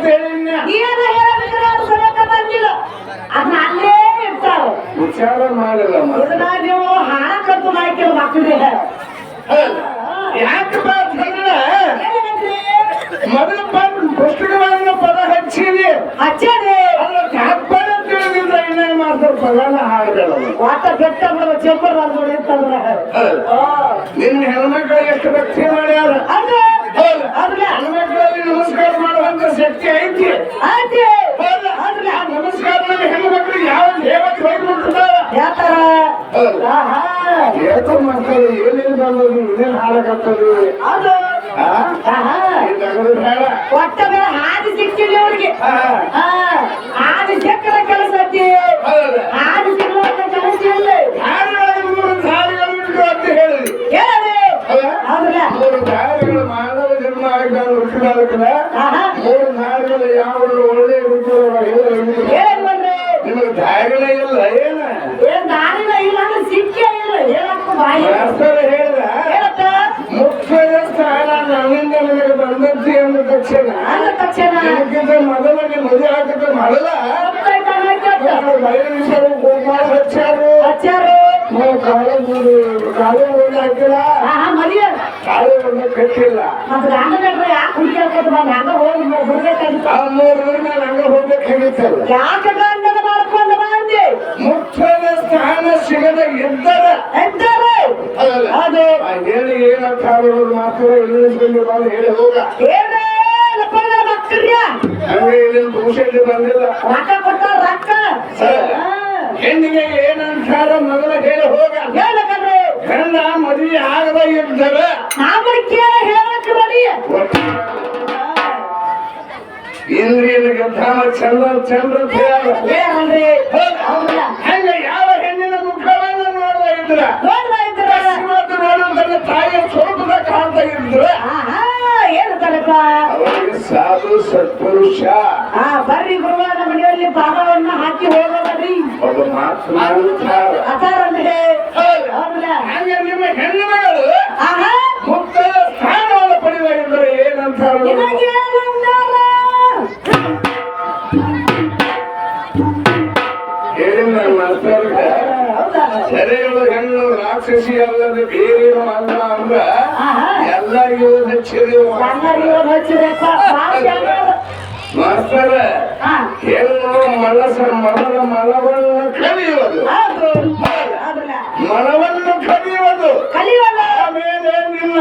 ಅಂತ ಹೇಳಿನ ಏನು ಹೇಳಬೇಕಾದ್ರೆ ಅವ್ರು ಸರಿಯಾಗಿ ಬಂದಿಲ್ಲ. ಅದನ್ನ ಅಲ್ಲೇ ಇರ್ತಾರ ವಿಚಾರ ಮಾಡಿಲ್ಲ ಇದನ್ನ ನೀವು ಹಾಡಕ್ಕಂತೂ ಹಾಕಿಲ್ಲ ಮಕ್ಕಳಿಗೆ ಯಾಕಪ್ಪ ಅಂತಂದ್ರೆ ಮೊದಲ ಪುಸ್ತಕಗಳನ್ನ ಪದ ಹಚ್ಚದೆ. ಅಲ್ಲ ಕಾಪಡ ತಿಳಿದಿಲ್ಲ ಇನ್ನೇನ್ ಮಾಡ್ತಾರೆ? ಪದನ ಹಾಡ್ಗಳು ಒಟ್ಟ ಬೆಟ್ಟ ಬರೋ ಚೆಂಬರ್ ಅಂತ ನಿನ್ನ ಹೆಣ್ಮಕ್ಳಿಗೆ ಎಷ್ಟು ಭಕ್ತಿ ಮಾಡ್ಯಾರ? ಅಂದ್ರೆ ಹೆಣ್ಮಕ್ಳಲ್ಲಿ ನಮಸ್ಕಾರ ಮಾಡುವಂತ ಶಕ್ತಿ ಐತಿ. ಆದ್ರೆ ಆ ನಮಸ್ಕಾರದಲ್ಲಿ ಹೆಣ್ಮಕ್ಳಿಗೆ ಯಾವ ದೇವತೆ ಹೋಗ್ಬಿಡ್ತಾರ ಯಾತರ? ಮಕ್ಕಳು ಏನೇನು ಬಂದದು ಏನೇನು ಹಾಡಕತ್ತದು ಅದು ಒಟ್ಟ ಹಾದಿ ಸಿಕ್ಕಿಲ್ಲ ಅವ್ರಿಗೆ. ಆ, ಆ, ಹಾದಿ ಸಿಕ್ಕದ ಕೆಲಸ ಐತಿ ಹೌದು. ಹಾದಿ ಸಿಕ್ಕದ ಕೆಲಸ ಇಲ್ಲ ಧಾರೆಯೊಳಗೆ ಮೂರು ಧಾರೆಗಳು ಉಂಟು ಅಂತ ಹೇಳಿದ್ರಿ ಹೇಳಿ ಹೌದಾ? ಹೌದಲ್ಲ ಮೂರು ಧಾರೆಗಳು ಮಾನವ ಜನ್ಮ ಆಗಿದ್ದಾನೆ ಹುಟ್ಟಿದಾಗಲ್ಲ ಆಹಾ ಮೂರು ಧಾರೆಗಳು ಯಾವ ಒಳ್ಳೆ ಋತು ಹೇಳಿ ಬಂದ್ರೆ ನಿಮಗೆ ಧಾರೆಗಳೇ ಇಲ್ಲ ಏನ ಏನ್ ದಾರಿನ ಇಲ್ಲ ಅಂದ್ರೆ ಸಿಕ್ಕೇ ಇಲ್ಲ ಹೇಳಕ್ಕ ಬಾಯಿ ಮಾಸ್ತರ ಹೇಳಿದ ಹೇಳತ್ತ ಮುಖ್ಯದ ಸ್ಥಾನ ನನ್ನಿಂದ ನನಗೆ ಬಂದಂತೆ ಎಂದ ತಕ್ಷಣ ಅಂದ ತಕ್ಷಣ ಇದಕ್ಕಿಂತ ಮೊದಲ ನೀವು ಮದುವೆ ಆಗದ ಮೊದಲ ಗೊತ್ತಾಯ್ತಾ ಗೊತ್ತಾಯ್ತಾ? ಬಯಲಿಸಲು ಗೋಪಾಲ ಹಚ್ಚಾರು ಹಚ್ಚಾರು ನಾವು ಕಾಳು ಕಾಳು ಒಂದು ಹಾಕಿಲ್ಲ ಆಹಾ ಮರಿಯ ಕಾಳು ಒಂದು ಕಟ್ಟಿಲ್ಲ ಹಂಗ ನಡ್ರಿ ಯಾಕೆ ಹುಡುಕ್ಯಾಡ್ಕೊತ ಬಂದ ಹಂಗ ಹೋಗಿ ಬರ್ಬೇಕಾಗಿತ್ತು ಆ ಮೂರು ನಾನು ಹಂಗ ಹೋಗ್ಬೇಕಾಗಿತ್ತಲ್ಲ ಯಾಕೆ ಗಂಡನ ಮಾಡ್ಕೊಂಡು ಬಂದೆ? ಮುಖ್ಯದ ಸ್ಥಾನ ಸಿಗದ ಇದ್ದರ ಅದು ಹೇಳಿ ಏನಂತ ಅವ್ರವ್ರ ಮಾತು ಇಂಗ್ಲಿಷ್ನಲ್ಲಿ ಬಂದು ಹೇಳಿ ಹೋಗ. ಏನೇ ಲಪ್ಪದ ಮಕ್ಕಳ್ಯ ಹಂಗೆ ಇಲ್ಲಿ ಭೂಷಣಿ ಬಂದಿಲ್ಲ. ರೊಕ್ಕ ಕೊಟ್ಟ ರೊಕ್ಕ. ಹೌದಾ? ಹೆಣ್ಣಿಗೆ ಏನಂತಾರ ಮೊದಲ ಹೇಳಿ ಹೋಗ. ಹೇಳಕಂದ್ರೆ ಗಂಡ ಮದುವೆ ಆಗದ ಇದ್ದರ ಇಂದ್ರಿಯನ ಚಂದ ಚಂದ್ರ? ಹೌದಲ್ಲ? ಹಂಗ ಯಾವ ಹೆಣ್ಣಿನ ಮುಖವನ್ನು ನೋಡ್ತಾ ಇದ್ರ ನೋಡ್ತಾ ಇದ್ರ ನೋಡಿದ್ರೆ ತಾಯಿಯ ಸ್ವರೂಪದ ಕಾಣ್ತಾ ಇದ್ರ ಏನಂತಾರಪ್ಪ ಅವರಿಗೆ ಸಾಧು ಸತ್ಪುರುಷ. ಆ ಬರ್ರಿ ಗುರುವ ನಮ್ಮ ಮನೆಯಲ್ಲಿ ಭಾಗವನ್ನ ಹಾಕಿ ಹೋಗೋದ್ರಿ. ಒಬ್ಬ ಮಾತನಾಡುತ್ತಾರೆ ಅತಾರಂದ್ರೆ ಹೌದಾ. ಹಂಗ ನಿಮ್ಮ ಹೆಣ್ಣು ಮಗಳು ಅಲ್ಲ ಅಂದ್ರ ಆಹಾ. ಎಲ್ಲರಿಗೂ ಹಚ್ಚಿರಿ ಎಲ್ಲರಿಗೂ ಹಚ್ಚಿರಪ್ಪ ಮಾಸ್ತರ ಹೆಣ್ಣು ಮನಸ ಮನದ ಮನವನ್ನು ಕಲಿಯುವುದು. ಮನವನ್ನು ಕಲಿಯುವುದು. ಆಮೇಲೆ ನಿನ್ನ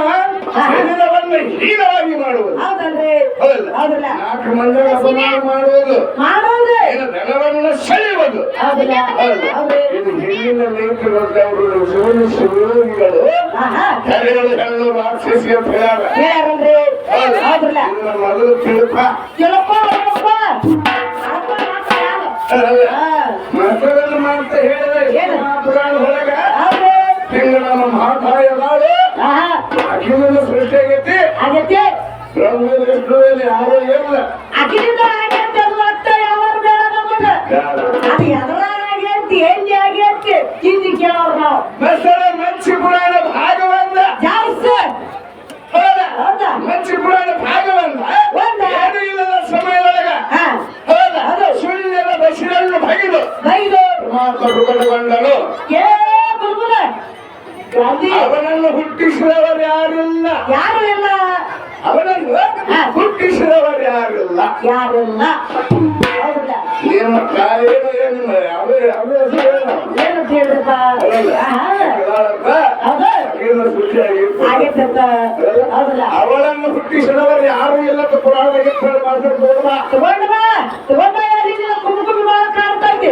ಶರೀರವನ್ನು ಹೀನವಾಗಿ ಮಾಡುವುದು. ನಾಲ್ಕು ಮಂದಿ ಅಪಮಾನ ಮಾಡುವುದು ಮಾಡೋದು ಏನು ಧನವನ್ನು ಸೆಳೆಯುವುದು ಹೌದಲ್ಲ ಹೌದು. ಇದು ಹಿಂದಿನ ಲೇಖನದವರು ಶಿವನ ಶಿವಯೋಗಿಗಳು ಆಹಾ ಕರೆಗಳು ಹೆಣ್ಣು ರಾಕ್ಷಸಿ ಅಂತ ಹೇಳ್ಯಾರ. ಮೊದಲು ಮಕ್ಕಳನ್ನು ಮಾತ್ರ ಹೇಳಿದ್ರೆ ಏನು? ಪುರಾಣ ಹಿಂಗ ನಮ್ಮ ಮಹಾಕಾಯ ಅಖಿಲನ ಸೃಷ್ಟಿಯಾಗೈತಿ. ಆಗೈತೆ. ಬ್ರಹ್ಮ ವಿಷ್ಣುವಿನಲ್ಲಿ ಯಾರು ಅಕ್ಕಿನಿಂದ ನಮಗ ಯಾರು? ಅದು ಎದರಾಗ ಆಗೈತಿ ಎಲ್ಲಿ ಆಗೈತಿ. ಹಿಂದಿ ಕೇಳೋರು ನಾವು. ಮಸರ ಮಂಚಿ ಪುರಾಣ ಒಂದ. ಏನು ಇಲ್ಲದ ಸಮಯದೊಳಗ. ಹೌದಾ? ಶೂನ್ಯದ ಬಸಿರನ್ನು ಬಗೆದು. ಬೈದು. ಮಾತು ಕೃಪಣಗೊಂಡನು ಏ ಬುಲ್ಬುಲ ಅವನನ್ನು ಹುಟ್ಟಿಸಿದವರು ಯಾರಿಲ್ಲ ಯಾರು ಇಲ್ಲ ಅವನನ್ನು ಹಾ. ಹುಟ್ಟಿಸಿದವರು ಯಾರಿಲ್ಲ ಯಾರಿಲ್ಲ ಹೌದಲ್ಲ ನಿಮ್ಮ ತಾಯಿನ ನಿಮ್ಮ ಅವೇ ಅವೇ ಹೆಸರು ಏನು? ಏನು ಹೇಳ್ರಪ್ಪ ಅವಳಲ್ಲ? ಆಹಾ. ಯಾಕಂದ್ರೆ ಹೌದು ಅಖಿಲ ಸೃಷ್ಟಿಯಾಗಿತ್ತು. ಆಗೈತಪ್ಪ ಹೌದಲ್ಲ ಅವಳನ್ನು ಹುಟ್ಟಿಸಿದವರು ಯಾರು ಇಲ್ಲ ಅಂತ ಪುರಾಣದಲ್ಲಿ ಹೇಳಿ ಮಾತಾಡ್ಬೋದಾ ತಗೊಂಡ ಬಾ ತಗೊಂಡ ಬಾ ಎಲ್ಲಿಂದ ಕುಂಕುಮ ಬಾಳ ಕಾಣ್ತೈತಿ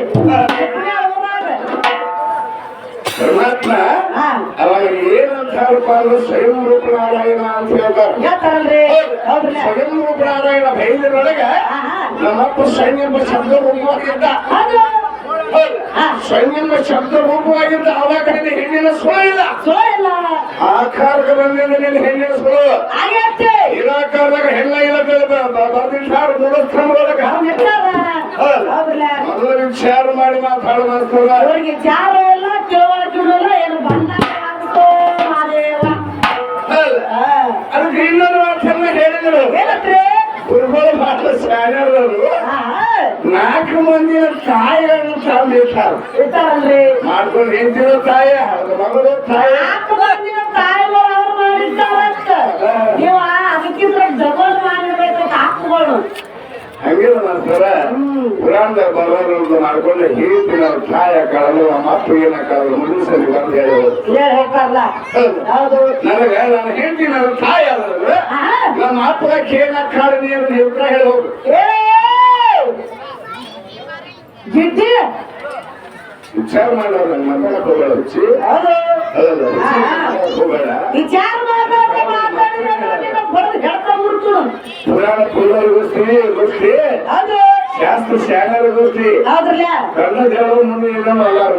ಹಾ. ಅವಾಗ ಏನಂತಾರಪ್ಪ ಅಂದ್ರೆ ಸ್ವಯಂ ರೂಪ ನಾರಾಯಣ ಅಂತ ಹೇಳ್ತಾರೆ ಸ್ವಯಂ ರೂಪ ನಾರಾಯಣ ಬೈಲಿನೊಳಗೆ ನಮ್ಮಪ್ಪ ಸೈನ್ಯಂಬ ಶಬ್ದ ರೂಪವಾಗಿದ್ದ. ಸೈನ್ಯಂಬ ಶಬ್ದ ರೂಪವಾಗಿದ್ದ. ಅವಾಗ ನಿನ್ನ ಹೆಣ್ಣಿನ ಸುಳ ಇಲ್ಲ. ಸೊ ಇಲ್ಲ. ಆಕಾರಕ್ಕೆ ಬಂದಿದ್ದ ನಿನ್ನ ಹೆಣ್ಣಿನ ಸುಳು. ಇರಾಕಾರದಾಗ ಹೆಣ್ಣ ಇಲ್ಲ ಇರ್ತಾರ ಹೌದಲ್ಲ ಮೊದಲು ವಿಚಾರ ಮಾಡಿ ಮಾತಾಡ ಇಲ್ಲ ಏನು ಬಂದ ಮಾದೇವ ಅದಕ್ಕೆ ಇನ್ನೊಂದು ಮಾತನ್ನ ಹೇಳಿದ್ರು ಏನಂತ್ರಿ ಗುರುಗಳು ಬಹಳ ಶಾಣ್ಯರವರು ನಾಲ್ಕು ಮಂದಿನ ತಾಯಿಗಳನ್ನು ತಂದಿರ್ತಾರೆ ಇರ್ತಾರಲ್ರಿ ಮಾಡ್ಕೊಂಡು ಹೆಂಡತಿರೋ ತಾಯಿ ಮಗಳು ತಾಯಿ ನಾಲ್ಕು ತಾಯಿಗಳು ಅವ್ರು ನೀವು ಅದಕ್ಕಿಂತ ಡಬಲ್ ಮಾಡಿರ್ಬೇಕು ಹಾಕ್ಗಳು. ಹಂಗಿಲ್ಲ ನಂತರ ಪುರಾಣದ ಬರೋದು ಮಾಡ್ಕೊಂಡು ಹೇಳ್ತೀನಿ ಅವ್ರ ತಾಯ ಕಳಲು ನಮ್ಮ ಏನ ಕಳಲು ಮುಗಿಸಲಿ ಬಂದು ಹೇಳೋದು ನನಗೆ ನನ್ನ ನಾನು ಹೇಳ್ತೀನಿ ಅವ್ರ ತಾಯಿ ನಮ್ಮ ಅಪ್ಪಗ ಕೇಳ ನೀರು ನೀವು ಹೇಳೋದು ಏ! ಗಿಡ್ಡಿ ವಿಚಾರ ಮಾಡೋರು ನನ್ನ ಮಗಳ ಹೋಗಬೇಡ ವಿಚಾರ ಮಾತಾಡ್ತಾ ಪುರಾಣ ಪುಲ್ಲರು ಗೊತ್ತಿ ಗೊತ್ತಿ? ಶಾಸ್ತ್ರ ಶಾಣರು ಗೊತ್ತಿ? ಕಣ್ಣ ದೇವರು ಮುಂದೆ ಎಲ್ಲಾರು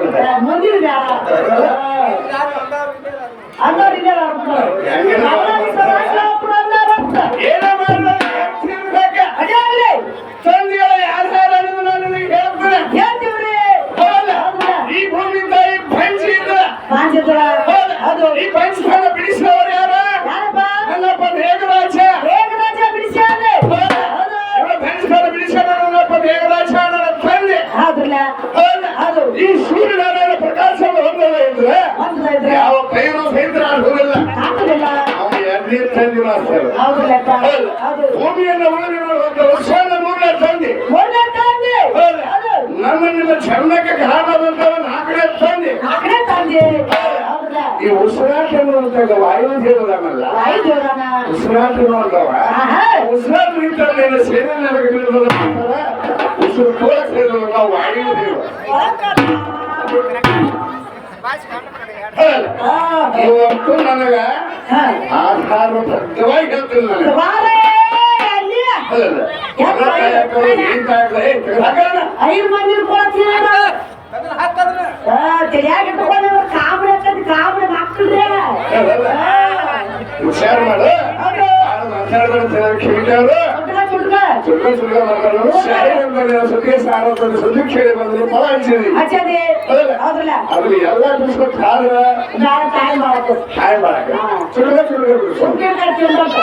ಏನ? ಈ ಭೂಮಿ ತಾಯಿ ಅದು ಈ ಪಂಚಸ್ಥಾನ ಭೂಮಿಯನ್ನು ಉಳಿದ ವರ್ಷದ ಮೂರನೇ ತಂದೆ ನನ್ನ ನಿಮ್ಮ ಚರ್ಮಕ್ಕೆ ಕಾರಣವಾದಂತಹ ನಾಲ್ಕನೇ ತಂದೆ. ನಾಲ್ಕನೇ ತಂದೆ. ಈ ಉಸಿರಾಟ ಅನ್ನುವಂಥದ್ದು ವಾಯು ಜನ ಉಸಿರಾಟ ಅನ್ನುವಂಥವ ಆಹಾ. ಉಸಿರಾಟ ನಿಂತಲ್ಲಿ ಸೇನೆ ನನಗೆ. ಉಸಿರು ಕೂಡ ನಾವು ವಾಯು ದೇವ. ಇವತ್ತು ನನಗ. ಆಧಾರ ಬದ್ಧವಾಗಿ ಹೇಳ್ತೀನಿ. ಐದು ಮಂದಿ ಕೊಡ್ತೀನಿ ತಿಳಿಯಾಗ ಇಟ್ಕೊಂಡಿದ್ರು ಕಾಬಡಿ ಹಾಕಿ ಕಾಬಡಿ ಮಕ್ಕಳ್ರಿ ಹೌದಲ್ಲ? ಹುಷಾರ್ ಮಾಡು ಚುಟ್ಕ ಸುಳ್ಳು ಮಾತಾಡೋದು ಸುದ್ದಿ ಸಾರೋದು ಸುದ್ದಿ ಕೇಳಿ ಬಂದ್ರೆ. ಫಲ ಹಂಚಿದ್ರಿ ಹಚ್ಚದಿ ಹೌದಲ್ಲ? ಅದ್ರಲ್ಲಿ ಎಲ್ಲ ಬಿಡಿಸ್ಬೇಕು ಆದ್ರ ನಾಳೆ ಟೈಮ್ ಮಾಡತ್ತು ಹಾಯ್ ಮಾಡಕ ಸುಳ್ಳು ಸುಳ್ಳು ಬಿಡಿಸೋ ಸುಮ್ಕೆ ಕಟ್ತೀನಿ ಅಂತ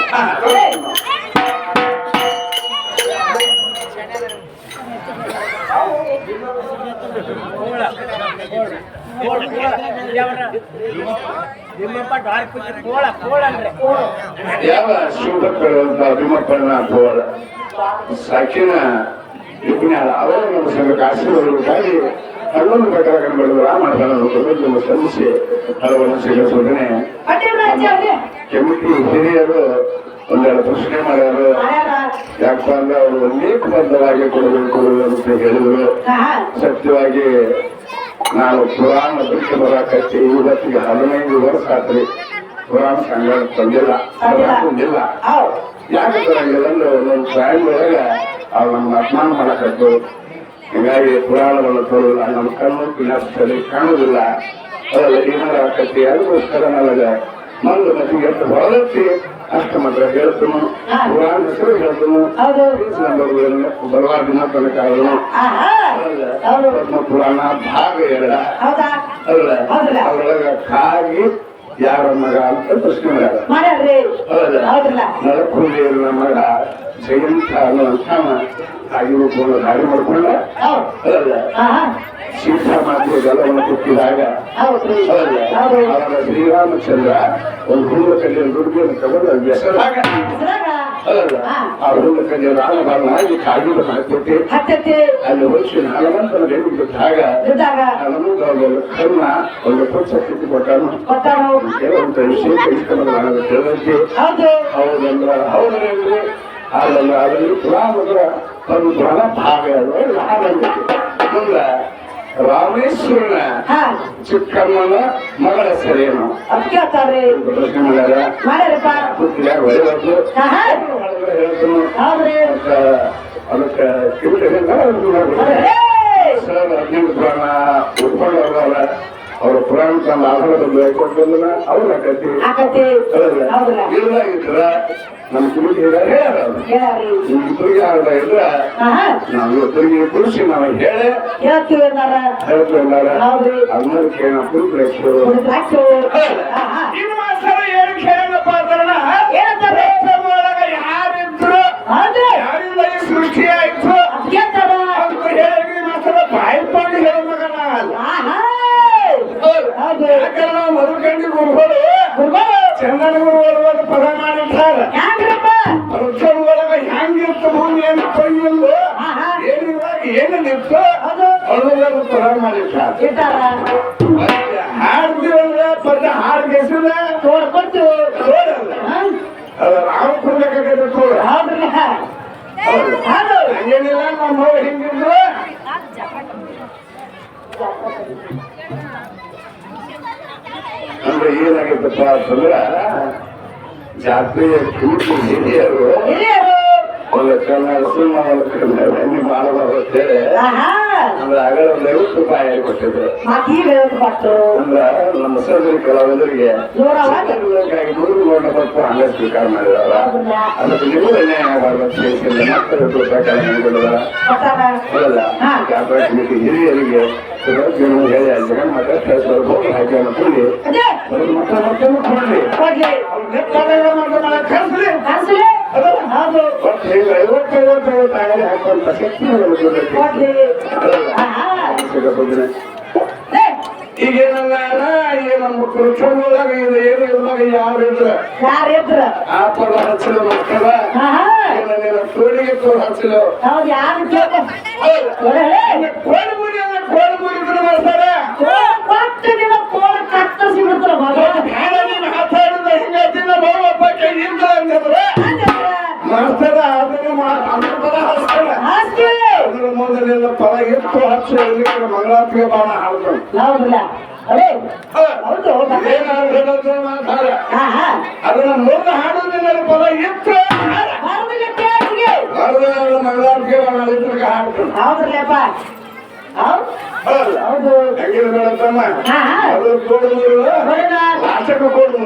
ಯಾವ ಅಂತ ಅಭಿಮಪ್ಪಣ್ಣ ಸಾಕ್ಷಿನ ಸಾಕಿನ ವಿಜ್ಞಾನ ಅವರ ನಮ್ಮ ಸಂಘಕ್ಕೆ ಆಶೀರ್ವಾದಕ್ಕಾಗಿ ಹನ್ನೊಂದು ಪ್ರಕಾರ ಕಂಡುಬಂದು ರಾಮಣ್ಣನ ಪ್ರಬಂಧವನ್ನು ಸಲ್ಲಿಸಿ ಹಲವನ್ನು ಸ್ವೀಕರಿಸುವುದನೆ ಕಟ್ಟಿಲ್ಲ ಹಚ್ಚಿ ಕೆಮಿಟಿ ಹಿರಿಯರು ಒಂದೆರಡು ಪ್ರಶ್ನೆ ಮಾಡ್ಯಾರು. ಅವರು ಅವರು ಬದ್ಧವಾಗಿ ಕೊಡಬೇಕು ಅಂತ ಹೇಳಿದ್ರು. ಸತ್ಯವಾಗಿ ನಾವು ಪುರಾಣ ಬಿಟ್ಟು ಬರಕತ್ತಿ ಇವತ್ತಿಗೆ ಹದಿನೈದು ವರ್ಷ ಆದ್ರೆ ಪುರಾಣ ಸಂಘ ತಂದಿಲ್ಲ. ತಂದಿಲ್ಲ. ಹೌದು. ಯಾಕಂದ್ರೆ ಹಂಗಿಲ್ಲ ಒಂದೊಂದು ಟೈಮ್ ಒಳಗೆ ಅವ್ರು ನಮ್ಗೆ ಅಪಮಾನ ಮಾಡಕತ್ತು. ಹೀಗಾಗಿ ಪುರಾಣವನ್ನು ತೋರಿಲ್ಲ ನಮ್ಮ ಕಣ್ಣು ಸರಿ ಕಾಣುವುದಿಲ್ಲ. ಅದರಲ್ಲಿ ಏನಾರ ಆಕತಿ ಅದಕ್ಕೋಸ್ಕರ ನನಗೆ ಮಂದು ಮಧ್ಯೆ ಎಷ್ಟು ಹೊರದತ್ತಿ ಅಷ್ಟ ಮಾತ್ರ ಹೇಳ್ತನು. ಪುರಾಣ ಹೆಸರು ಹೇಳ್ತನು. ದಿನ ತನಕ ಪದ್ಮ ಪುರಾಣ ಭಾಗ ಎರಡ. ಅಲ್ಲ ಅವರೊಳಗ ಕಾಗಿ ಯಾರ ಮಗ ಅಂತ ಪ್ರಶ್ನೆ ನರಕುಂಡಿಯರ ಮಗ ಜಯಂತ ಅನ್ನುವಂಥವ ತಾಯಿ ರೂಪವನ್ನು ದಾರಿ ಮಾಡ್ಕೊಂಡ. ಹೌದು? ಮಾಡುವ ಜಲವನ್ನು ಕೊಟ್ಟಿದಾಗ ಶ್ರೀರಾಮಚಂದ್ರ ಒಂದು ಹುಡುಗ ಕಲ್ಲಿ ದುರ್ಗಿಯನ್ನು ತಗೊಂಡು ಹೆಸ್ರಾಗ? ಆ ಹುಡುಗ ಕಲ್ಲಿಯ ರಾಮಬಾರನಾಗಿ ಕಾಗಿದ ಹಾಕಿಬಿಟ್ಟು ಹತ್ತತಿ ಅಲ್ಲಿ ಹೋಗಿ ಹನುಮಂತನ ಬೆನ್ನು ಬಿಟ್ಟಾಗ ಬಿದ್ದಾಗ? ಹನುಮಂತ ಒಂದು ಕರ್ಣ ಒಂದು ಪುಚ್ಚ ಕಿತ್ತು ಕೊಟ್ಟನು. ಕೆಲವೊಂದು ವಿಷಯ ತಿಳಿದಂತೆ ಹೌದು. ಹೌದಂದ್ರ? ಹೌದ್ರಿ ಅದಲ್ಲ ಅದರಲ್ಲಿ ಪುರಾಣದ ಒಂದು ಪುರಾಣ ಭಾಗ ಹಾಗಂತೆ ಮುಂದ ರಾಮೇಶ್ವರನ ಚಿಕ್ಕಮ್ಮನ ಮಗಳ ಹೆಸರೇನು? ಅದಕ್ಕೆ! ಸರ್ ಹದಿನೆಂಟು ಪುರಾಣ ಉಟ್ಕೊಂಡು ಹೋಗಲ್ಲ ಅವ್ರ ಪುರಾಣ ತನ್ನ ಆಧಾರದ ಅವ್ರ ಕಟ್ಟಿ ಆಕತಿ ಹೌದಲ್ಲ ಇಲ್ಲ ಇದ್ರ ನಮ್ಮ ಕಿವಿಟಿ ಹೇಳ್ಯಾರ ಅವ್ರು. ಹೇಳ್ಯಾರಿ ಇಬ್ಬರಿಗೆ ಆದ ಇದ್ರ ಆಹಾ ನಾವು ಇಬ್ಬರಿಗೆ ಕುಡಿಸಿ ನಾವು ಹೇಳಿ ಹೇಳ್ತೀವಿ ಅನ್ನಾರ ಹೇಳ್ತೀವಲ್ಲಾರ ಹೌದ್ರಿ ಅನ್ನೋದಕ್ಕೆ ನಾವು ಕುಡಿಬೇಕು ಪದ ಮಾಡಿರ್ತಾರೆ ಇಟ್ಟಾರ ಹಾಡ್ತೀವಲ್ಲ ಪದ ಹಾಡ್ ಗೆಸಿದ ತೋಡ್ ಕೊಡ್ತೀವಿ ನೋಡಲ್ಲ ಅದು ನಾವು ಕೊಡ್ಬೇಕಾಗತ್ತೆ ತೋಡ ಹೌದ್ರಿ ಹೌದು. ಹೌದು. ಹಂಗೇನಿಲ್ಲ ನಮ್ಮ ಹಿಂಗಿದ್ರು. ಅಂದ್ರೆ ಏನಾಗಿತ್ತಪ್ಪ ಅಂತಂದ್ರ ಜಾತ್ರೆಯ ಕೂಟು ಹಿರಿಯರು ಎಣ್ಣೆ ಅಂದ್ರೆ ಒಂದು ಐವತ್ತು ರೂಪಾಯಿ ನಮ್ಮ ಸೋದರಿ ಕೆಲವೊಂದರಿಗೆ ಜೋರವಾಗಿ ಬೇಕಾಗಿ ನುಡಿದು ನೋಡಬೇಕು ಹಂಗೆ ಸ್ವೀಕಾರ ಮಾಡಿದಾರ ಹೌದಲ್ಲ ಅದಕ್ಕೆ ನೀವು ಎಣ್ಣೆ ಆಗಬಾರ್ದು ಮತ್ತೆ ರೂಪಾಯಿ. ಕಾರ್ಪೊರೇಟ್ ಹಿರಿಯರಿಗೆ ಹೇಳಿ ಅಲ್ಲಿ ಮತ್ತೆ ಹಾಗೆ ಮತ್ತೆ ಮತ್ತೆ ಕೊಡ್ಲಿ. ಕಳ್ಸ್ಲಿ ಒಟ್ಟು ಹಿಂಗೆ ಐವತ್ತು ಐವತ್ತು ಹಾಕುವಂತ ಶಕ್ತಿ ನಮಗೆ ಗೊತ್ತೈತಿ. ಕೊಡ್ಲಿ ಹೌದಲ್ಲ? ಆಹಾ ಸಿಗಪ್ಪಂದ್ರೆ. ಏ, ಈಗೇನಲ್ಲ ಈ ನಮ್ಮ ಕೃಷ್ಣದಾಗ ಇದು ಏನು ಇಲ್ದಾಗ ಯಾರು ಇದ್ರ? ಯಾರ್ ಇದ್ರ? ಆ ಪದ ಹಚ್ಚಲು ಮಕ್ಕಳ? ಏನೇನು ತೋಳಿಗೆ ತೋಳು ಹಚ್ಚಲು ಮುರಿ ಅಂದ್ರೆ ಕೋಳಿ ಮುರಿ ಇದ್ರೆ ಮಾಡ್ತಾರೆ. ಕೊಟ್ಟು ನಿಮ್ಮ ಕೋಲ ಕತ್ತರಿಸಿ ಬಿಡ್ತಾರ ಮಗ. ಬರುವಪ್ಪ ಕೈ ಇಲ್ಲ ಹಂಗಂದ್ರೆ. ಮಾಡ್ತಾರ ಅದನ್ನ ಮಾ- ಅದ್ರ ಮೊದಲೆಲ್ಲ ಪದ ಎತ್ತು ಹಚ್ಚು ಮಂಗಳಾತ್ಗೆ ಬಾಣ ಹಾಡ್ತಾನೆ ಹೌದಲ್ಲ. ಅದನ್ನ ಮುಂದೆ ಹಾಡೋದಿಲ್ಲ ಪದ ಎತ್ತು ಮಂಗಳಾರತಿಗೆ ಬಾಣ ಇದ್ರಿಗೆ ಹಾಡ್ತಾನೆ ಹೌದ್ರಲ್ಲಪ್ಪ. ಹೌದು. ಹೌದಲ್ಲ? ಹೌದು. ಅದು ಕೋಡು ಬರೋಣ ಲಾಸ್ಟಕ್ಕೆ ಕೋಡು